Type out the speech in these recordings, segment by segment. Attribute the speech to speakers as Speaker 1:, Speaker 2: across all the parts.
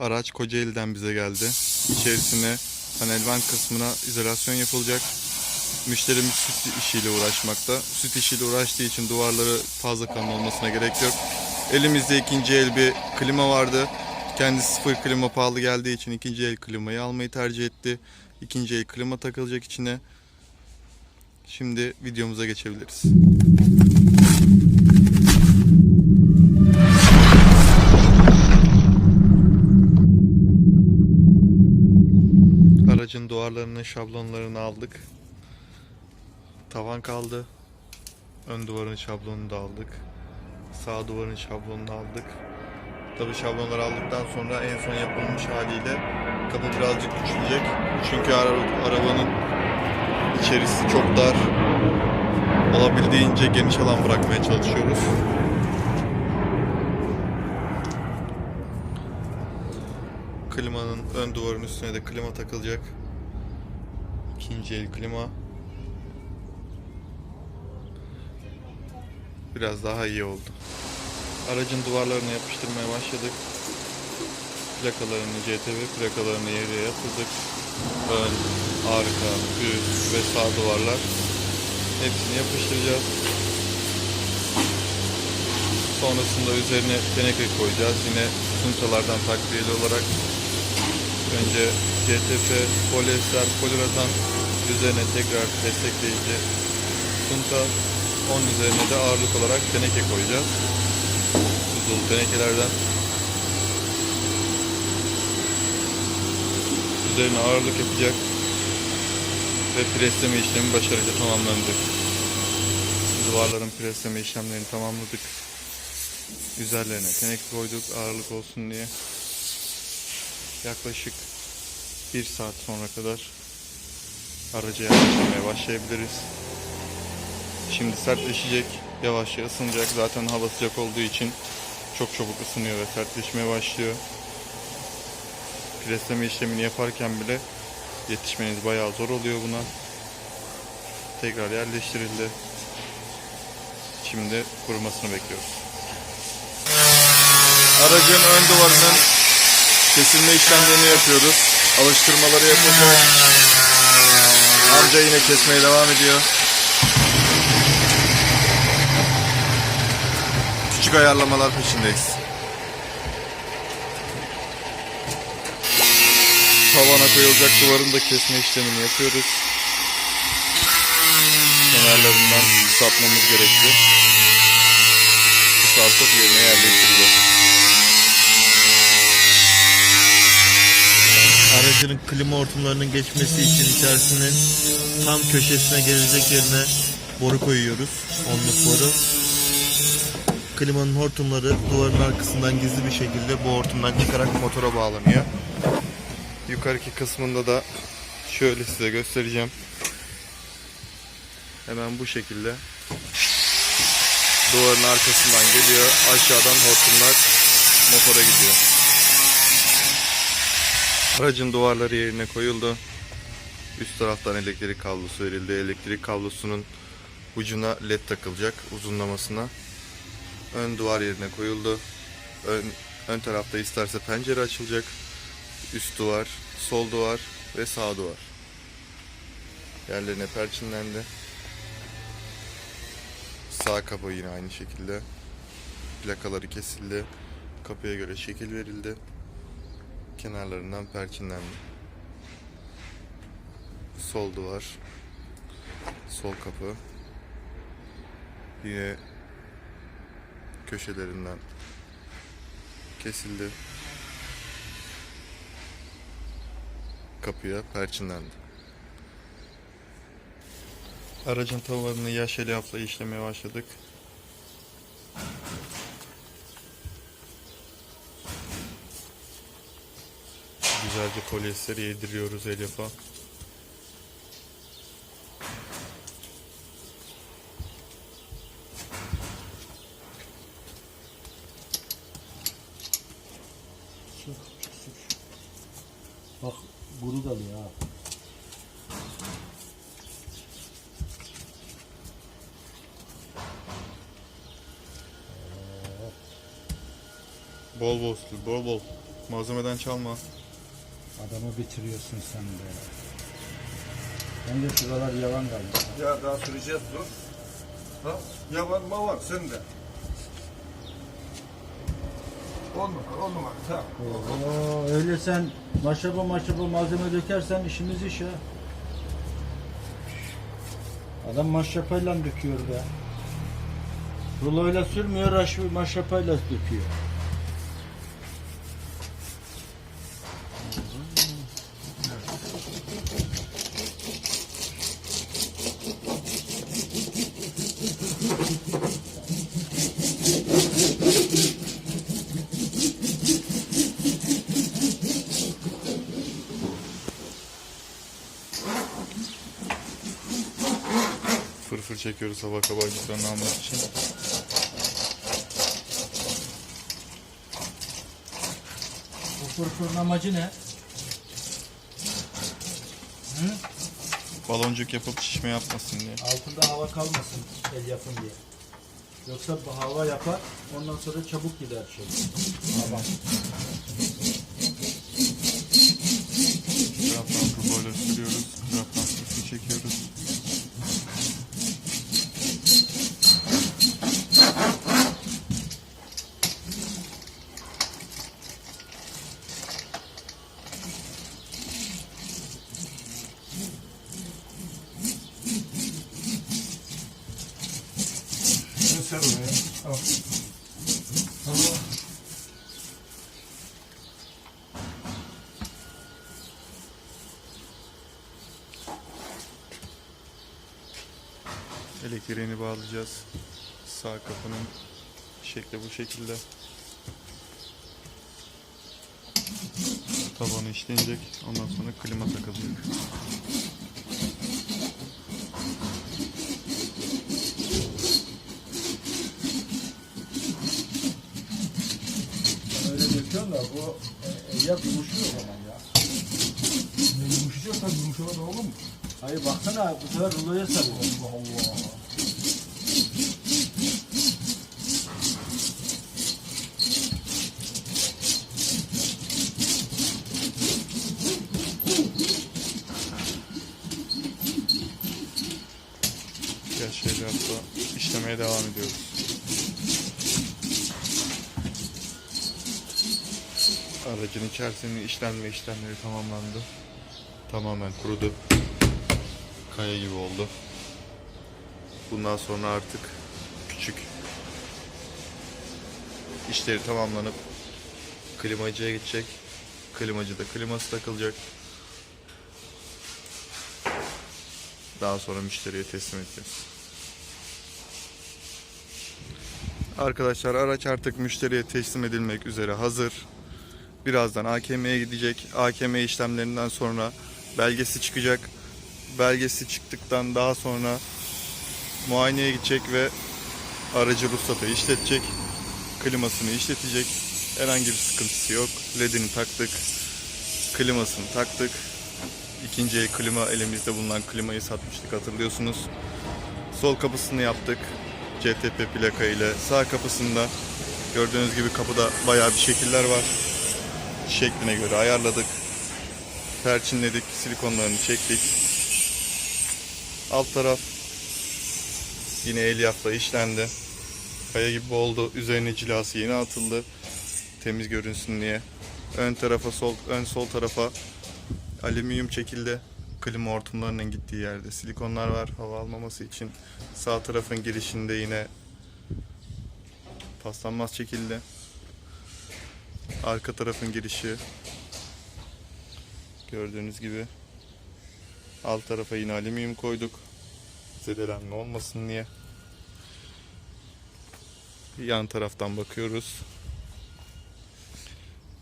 Speaker 1: Araç Kocaeli'den bize geldi. İçerisine panelvan kısmına izolasyon yapılacak. Müşterimiz süt işiyle uğraşmakta. Süt işiyle uğraştığı için duvarları fazla kalın olmasına gerek yok. Elimizde ikinci el bir klima vardı. Kendisi sıfır klima pahalı geldiği için ikinci el klimayı almayı tercih etti. İkinci el klima takılacak içine. Şimdi videomuza geçebiliriz. Duvarlarının şablonlarını aldık. Tavan kaldı. Ön duvarın şablonunu da aldık. Sağ duvarın şablonunu aldık. Tabi şablonları aldıktan sonra en son yapılmış haliyle kapı birazcık küçülecek. Çünkü ara- arabanın içerisi çok dar. Olabildiğince geniş alan bırakmaya çalışıyoruz. Klimanın ön duvarın üstüne de klima takılacak. İkinci el klima. Biraz daha iyi oldu. Aracın duvarlarını yapıştırmaya başladık. Plakalarını, CTV plakalarını yere yatırdık. Ön, arka, üst ve sağ duvarlar. Hepsini yapıştıracağız. Sonrasında üzerine teneke koyacağız. Yine suntalardan takviyeli olarak önce CTP, polyester, poliuretan üzerine tekrar destekleyici sunta onun üzerine de ağırlık olarak teneke koyacağız. Buzul tenekelerden. Üzerine ağırlık yapacak ve presleme işlemi başarıyla tamamlandı. Duvarların presleme işlemlerini tamamladık. Üzerlerine teneke koyduk ağırlık olsun diye. Yaklaşık bir saat sonra kadar araca yaklaşmaya başlayabiliriz. Şimdi sertleşecek, yavaşça ısınacak. Zaten hava sıcak olduğu için çok çabuk ısınıyor ve sertleşmeye başlıyor. Presleme işlemini yaparken bile yetişmeniz bayağı zor oluyor buna. Tekrar yerleştirildi. Şimdi kurumasını bekliyoruz. Aracın ön duvarının kesilme işlemlerini yapıyoruz. Alıştırmaları yapacağız. Amca yine kesmeye devam ediyor. Küçük ayarlamalar peşindeyiz. Tavana koyulacak duvarın da kesme işlemini yapıyoruz. Kenarlarından kısaltmamız gerekti. Kısaltıp yerine yerleştireceğiz.
Speaker 2: Aracının klima hortumlarının geçmesi için içerisinin tam köşesine gelecek yerine boru koyuyoruz. Onluk boru. Klimanın hortumları duvarın arkasından gizli bir şekilde bu hortumdan çıkarak motora bağlanıyor.
Speaker 1: Yukarıki kısmında da şöyle size göstereceğim. Hemen bu şekilde duvarın arkasından geliyor. Aşağıdan hortumlar motora gidiyor. Aracın duvarları yerine koyuldu. Üst taraftan elektrik kablosu verildi. Elektrik kablosunun ucuna led takılacak uzunlamasına. Ön duvar yerine koyuldu. Ön, ön tarafta isterse pencere açılacak. Üst duvar, sol duvar ve sağ duvar. Yerlerine perçinlendi. Sağ kapı yine aynı şekilde. Plakaları kesildi. Kapıya göre şekil verildi. Kenarlarından perçinlendi. Sol duvar. Sol kapı. Yine köşelerinden kesildi. kapıya perçinlendi. Aracın tavanını yaş elyafla işlemeye başladık. Güzelce polyesteri yediriyoruz elyafa.
Speaker 3: Bak guru kalıyor ha.
Speaker 1: Bol bol, bol bol. Malzemeden çalma.
Speaker 3: Adamı bitiriyorsun sen de. Bence şuralar yalan kaldı.
Speaker 4: Ya daha süreceğiz dur. Ha? Yavan mı var sende? On numara, on numara. Tamam.
Speaker 3: Oo, öyle sen maşaba maşaba malzeme dökersen işimiz iş ha. Adam maşrapayla döküyor be. Ruloyla sürmüyor, aş- maşrapayla döküyor.
Speaker 1: Fırfır çekiyoruz hava kabarcıklarını almak için.
Speaker 3: Bu fırfırın amacı ne? Hı?
Speaker 1: Baloncuk yapıp şişme yapmasın diye.
Speaker 3: Altında hava kalmasın el yapın diye. Yoksa bu hava yapar, ondan sonra çabuk gider şey. Tamam.
Speaker 1: Taraftan turboyla sürüyoruz. Fırfır çekiyoruz.
Speaker 4: Ser oraya. Al. Tamam.
Speaker 1: Elektriğini bağlayacağız. Sağ kapının şekli bu şekilde. Tabanı işlenecek. Ondan sonra klima takılacak.
Speaker 3: Öyle döküyorsun da bu e, ya yumuşuyor o zaman ya.
Speaker 4: Ne yumuşayacak tabii yumuşama da olur mu?
Speaker 3: Hayır baksana bu sefer ruloya sarıyor.
Speaker 4: Allah Allah.
Speaker 1: Şeyler de işlemeye devam ediyoruz. Aracın içerisinin işlenme işlemleri tamamlandı. Tamamen kurudu. Kaya gibi oldu. Bundan sonra artık küçük işleri tamamlanıp klimacıya gidecek. Klimacıda kliması takılacak. Daha sonra müşteriye teslim edeceğiz. Arkadaşlar araç artık müşteriye teslim edilmek üzere hazır. Birazdan AKM'ye gidecek. AKM işlemlerinden sonra belgesi çıkacak. Belgesi çıktıktan daha sonra muayeneye gidecek ve aracı ruhsatı işletecek. Klimasını işletecek. Herhangi bir sıkıntısı yok. LED'ini taktık. Klimasını taktık. İkinci el klima elimizde bulunan klimayı satmıştık hatırlıyorsunuz. Sol kapısını yaptık. CTP plaka ile sağ kapısında gördüğünüz gibi kapıda bayağı bir şekiller var. Şekline göre ayarladık. Perçinledik, silikonlarını çektik. Alt taraf yine elyafla işlendi. Kaya gibi oldu. Üzerine cilası yeni atıldı. Temiz görünsün diye. Ön tarafa sol ön sol tarafa alüminyum çekildi. Klima hortumlarının gittiği yerde silikonlar var hava almaması için. Sağ tarafın girişinde yine paslanmaz çekildi. Arka tarafın girişi gördüğünüz gibi. Alt tarafa yine alüminyum koyduk. Zedelenme olmasın diye. Yan taraftan bakıyoruz.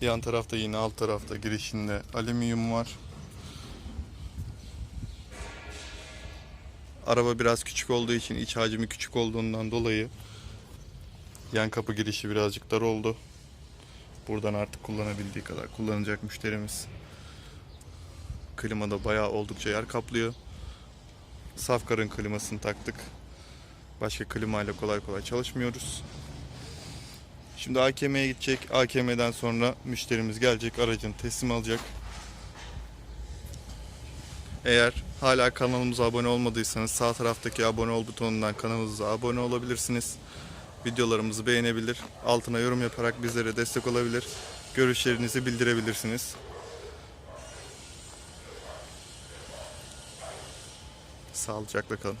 Speaker 1: Yan tarafta yine alt tarafta girişinde alüminyum var. Araba biraz küçük olduğu için iç hacmi küçük olduğundan dolayı yan kapı girişi birazcık dar oldu. Buradan artık kullanabildiği kadar kullanacak müşterimiz. Klimada bayağı oldukça yer kaplıyor. Safkar'ın klimasını taktık. Başka klimayla kolay kolay çalışmıyoruz. Şimdi AKM'ye gidecek. AKM'den sonra müşterimiz gelecek, aracını teslim alacak. Eğer hala kanalımıza abone olmadıysanız sağ taraftaki abone ol butonundan kanalımıza abone olabilirsiniz. Videolarımızı beğenebilir, altına yorum yaparak bizlere destek olabilir. Görüşlerinizi bildirebilirsiniz. Sağlıcakla kalın.